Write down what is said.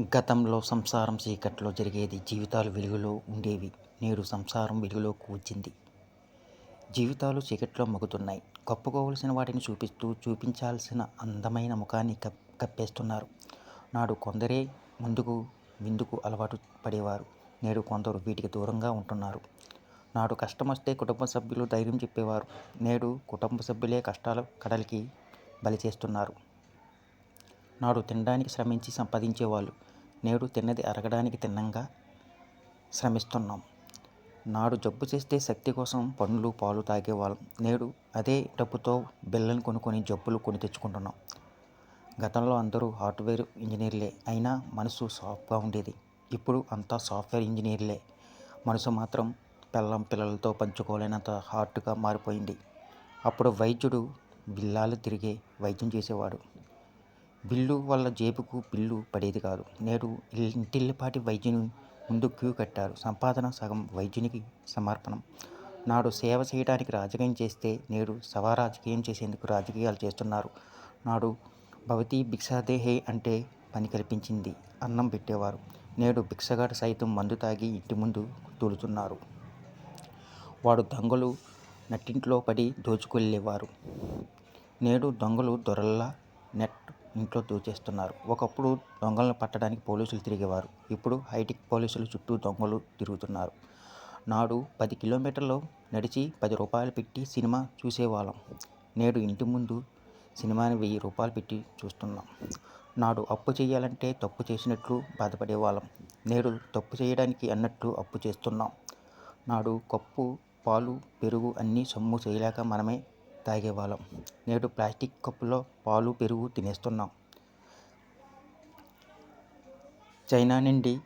గతంలో సంసారం చీకట్లో జరిగేది జీవితాలు వెలుగులో ఉండేవి. నేడు సంసారం వెలుగులోకి వచ్చింది. జీవితాలు చీకట్లో మగుతున్నాయి కప్పుకోవలసిన వాటిని చూపిస్తూ చూపించాల్సిన అందమైన ముఖాన్ని కప్ కప్పేస్తున్నారు. నాడు కొందరే ముందుకు విందుకు అలవాటు పడేవారు. నేడు కొందరు వీటికి దూరంగా ఉంటున్నారు. నాడు కష్టం వస్తే కుటుంబ సభ్యులు ధైర్యం చెప్పేవారు. నేడు కుటుంబ సభ్యులే కష్టాల కడలికి బలి చేస్తున్నారు నాడు తినడానికి శ్రమించి సంపాదించేవాళ్ళు. నేడు తిన్నది అరగడానికి తిన్నంగా శ్రమిస్తున్నాం. నాడు జబ్బు చేస్తే శక్తి కోసం పండ్లు పాలు తాగేవాళ్ళం. నేడు అదే డబ్బుతో బిళ్ళను కొనుక్కొని జబ్బులు కొని తెచ్చుకుంటున్నాం. గతంలో అందరూ హార్డ్వేర్ ఇంజనీర్లే. అయినా మనసు సాఫ్ట్గా ఉండేది. ఇప్పుడు అంతా సాఫ్ట్వేర్ ఇంజనీర్లే. మనసు మాత్రం పిల్లం పిల్లలతో పంచుకోలేనంత హార్ట్గా మారిపోయింది. అప్పుడు వైద్యుడు బిల్లాలు తిరిగే వైద్యం చేసేవాడు. బిల్లు వల్ల జేబుకు బిల్లు పడేది కాదు. నేడు ఇంటిల్లిపాటి వైద్యుని ముందు క్యూ కట్టారు. సంపాదన సగం వైద్యునికి సమర్పణం. నాడు సేవ చేయడానికి రాజకీయం చేస్తే నేడు సవా రాజకీయం చేసేందుకు రాజకీయాలు చేస్తున్నారు. నాడు భవతి భిక్షాదేహే అంటే పని కల్పించింది అన్నం పెట్టేవారు. నేడు భిక్షగాడు సైతం మందు తాగి ఇంటి ముందు తూలుతున్నారు. వాడు దొంగలు నట్టింట్లో పడి దోచుకెళ్ళేవారు నేడు దొంగలు దొరల్లా నెట్ ఇంట్లో దోచేస్తున్నారు. ఒకప్పుడు దొంగలను పట్టడానికి పోలీసులు తిరిగేవారు. ఇప్పుడు హైటెక్ పోలీసులు చుట్టూ దొంగలు తిరుగుతున్నారు. నాడు పది కిలోమీటర్లు నడిచి పది రూపాయలు పెట్టి సినిమా చూసేవాళ్ళం. నేడు ఇంటి ముందు సినిమాని వెయ్యి రూపాయలు పెట్టి చూస్తున్నాం. నాడు అప్పు చేయాలంటే తప్పు చేసినట్లు బాధపడేవాళ్ళం. నేడు తప్పు చేయడానికి అన్నట్లు అప్పు చేస్తున్నాం. నాడు కప్పు పాలు పెరుగు అన్నీ సొమ్ము చేయలేక మనమే తాగేవాళ్ళం నేడు ప్లాస్టిక్ కప్పులో పాలు పెరుగు తినేస్తున్నాం. చైనా నుండి